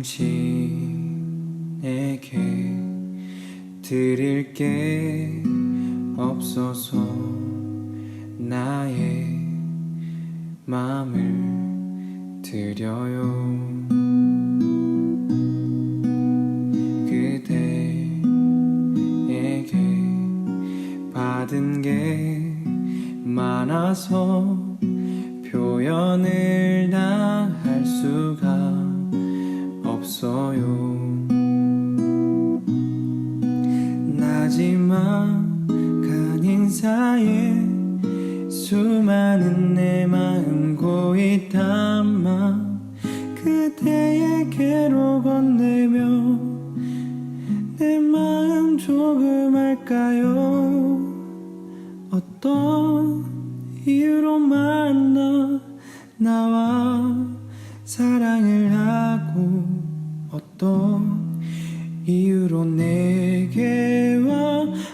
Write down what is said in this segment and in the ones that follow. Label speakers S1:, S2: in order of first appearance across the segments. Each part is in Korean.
S1: 당신에게 드릴 게 없어서 나의 마음을 드려요. 그대에게 받은 게 많아서 표현을 다 할 수가 없어요. 나지막한 인사에 수많은 내 마음 고이 담아 그대에게로 건네며 내 마음 조금 할까요? 어떤 이유로 만나 나와 사랑을 하고 어떤 이유로 내게와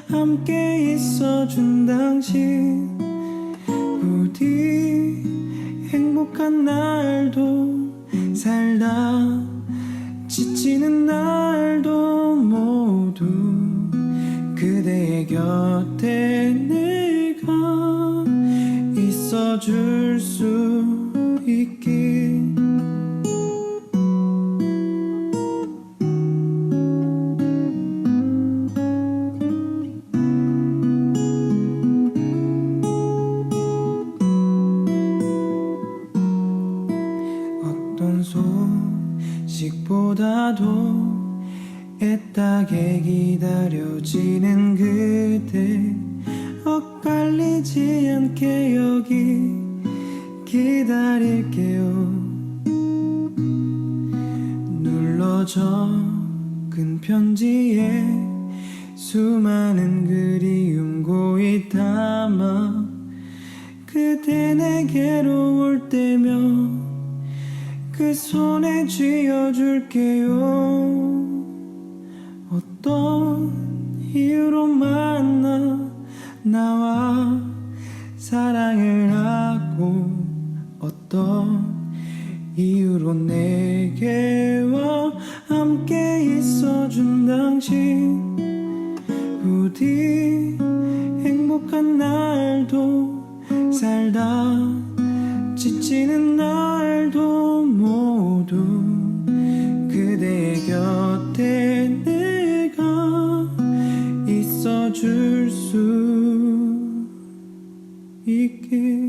S1: 함께 있어준 당신. 부디 행복한 날도 살다 지치는 날도 모두 그대의 곁에 내가 있어줄 수 있길 소식보다도 애타게 기다려지는 그대 엇갈리지 않게 여기 기다릴게요. 눌러 적은 편지에 수많은 그리움 고이 담아 그대 내게로 올 때면 그 손에 쥐어줄게요. 어떤 이유로 만나 나와 사랑을 하고 어떤 이유로 내게와 함께 있어준 당신. 부디 행복한 날도 살다 지치는 날 줄 수 있길